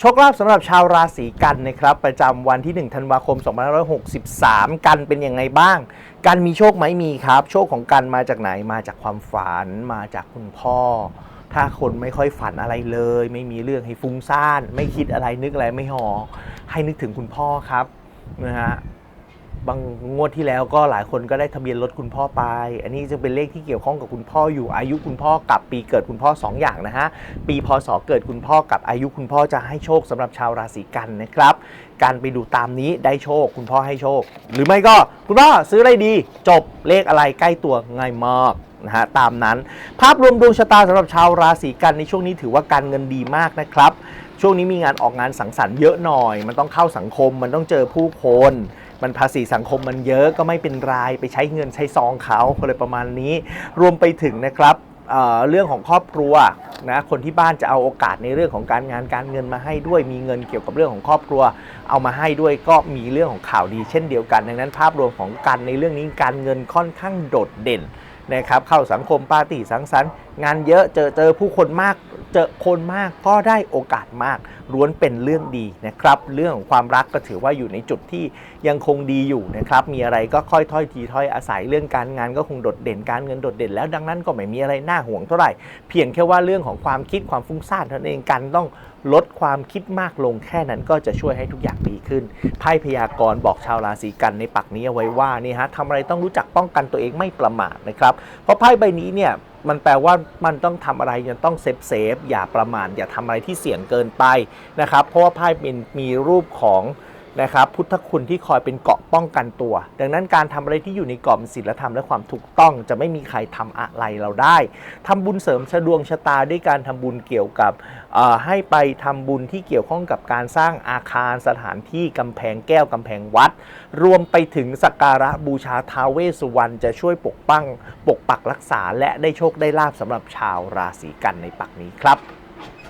โชคลาภสำหรับชาวราศีกันนะครับ ประจำวันที่ 1 ธันวาคม 2563 กันเป็นยังไงบ้าง กันมีโชคไหมมีครับ โชคของกันมาจากไหนมาจากความฝัน มาจากคุณพ่อ ถ้าคนไม่ค่อยฝันอะไรเลย ไม่มีเรื่องให้ฟุ้งซ่าน ไม่คิดอะไรนึกอะไรไม่หออกให้นึกถึงคุณพ่อครับนะฮะ บางงวดที่แล้วก็หลายคนก็ได้ทะเบียนรถคุณพ่อไป อันนี้จะเป็นเลขที่เกี่ยวข้องกับคุณพ่ออยู่อายุคุณพ่อกับปีเกิดคุณพ่อ 2 อย่างนะฮะ ปีพศเกิดคุณพ่อกับอายุคุณพ่อจะให้โชคสำหรับชาวราศีกันนะครับ การไปดูตามนี้ได้โชค คุณพ่อให้โชค หรือไม่ก็คุณพ่อซื้ออะไรดี จบเลขอะไรใกล้ตัวง่ายมาก นะฮะตามนั้น ภาพรวมดวงชะตาสำหรับชาวราศีกันในช่วงนี้ถือว่าการเงินดีมากนะครับ ช่วงนี้มีงานออกงานสังสรรค์เยอะหน่อย มันต้องเข้าสังคม มันต้องเจอผู้คนมันภาษีสังคมมันเยอะก็ไม่เป็นไรไปใช้เงินใช้ซองเขาอะไรประมาณนี้ รวมไปถึงนะครับเเรื่องของครอบครัวนะคนที่บ้านจะเอาโอกาสในเรื่องของการงานการเงินมาให้ด้วย มีเงินเกี่ยวกับเรื่องของครอบครัว เอามาให้ด้วยก็มีเรื่องของข่าวดีเช่นเดียวกัน ดังนั้นภาพรวมของกันในเรื่องนี้การเงินค่อนข้างโดดเด่น นะครับเข้าสังคมปาร์ตี้สังสรรค์งานเยอะเจอเจอผู้คนมากเจอคนมากก็ได้โอกาสมากล้วนเป็นเรื่องดีนะครับ เรื่องของความรักก็ถือว่าอยู่ในจุดที่ยังคงดีอยู่นะครับ มีอะไรก็ค่อยถ้อยทีถ้อยอาศัยเรื่องการงานก็คงโดดเด่นการเงินโดดเด่น แล้วดังนั้นก็ไม่มีอะไรน่าห่วงเท่าไหร่ เพียงแค่ว่าเรื่องของความคิดความฟุ้งซ่านเท่านั้นเองกันต้องลดความคิดมากลงแค่นั้นก็จะช่วยให้ทุกอย่างดีขึ้น ไพ่พยากรณ์บอกชาวราศีกันในปักนี้เอาไว้ว่านี่ฮะทำอะไรต้องรู้จักป้องกันตัวเองไม่ประมาทนะครับ เพราะไพ่ใบนี้เนี่ยมันแปลว่ามันต้องทำอะไรยังต้องเซฟเซฟอย่าประมาทอย่าทำอะไรที่เสี่ยงเกินไปนะครับ เพราะว่าไพ่เป็นมีรูปของ นะครับพุทธคุณที่คอยเป็นเกาะป้องกันตัว ดังนั้นการทำอะไรที่อยู่ในกรอบศีลธรรมและความถูกต้องจะไม่มีใครทำอะไรเราได้ทำบุญเสริมสะดวงชะตาด้วยการทำบุญเกี่ยวกับให้ไปทำบุญที่เกี่ยวข้องกับการสร้างอาคารสถานที่กำแพงแก้วกำแพงวัด รวมไปถึงสักการะบูชาท้าวเวสสุวรรณจะช่วยปกปังปกปักรักษาและได้โชคได้ลาบสำหรับชาวราศีกันในปักนี้ครับ